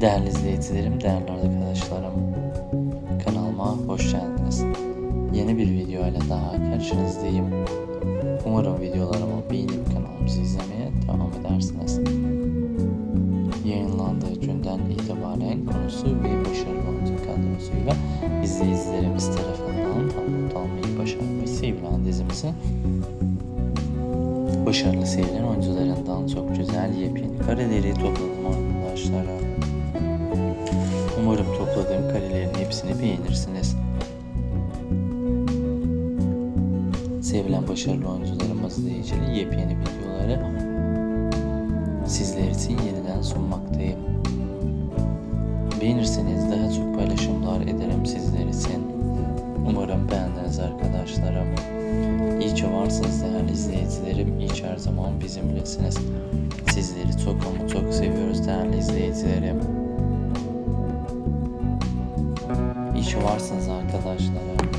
Değerli izleyicilerim, değerli arkadaşlarım, kanalıma hoş geldiniz. Yeni bir video ile daha karşınızdayım. Umarım videolarımı beğenip kanalımızı izlemeye devam edersiniz. Yayınlandığı günden itibaren konusu ve başarılı oyuncu kadrosuyla izleyicilerimiz tarafından tanıt almayı başarmış sevilen dizimizin başarılı sevilen oyuncularından çok güzel yepyeni kareleri topladım arkadaşlar. Karelerin hepsini beğenirsiniz. Sevilen başarılı oyuncularımızla ilgili yepyeni videoları sizler için yeniden sunmaktayım. Beğenirseniz daha çok paylaşımlar ederim sizler için. Umarım beğendiniz arkadaşlarım. İyi ki varsınız değerli izleyicilerim. İyi ki her zaman bizimlesiniz. Sizleri çok ama çok seviyoruz değerli izleyicilerim. İyi ki varsınız arkadaşlarım.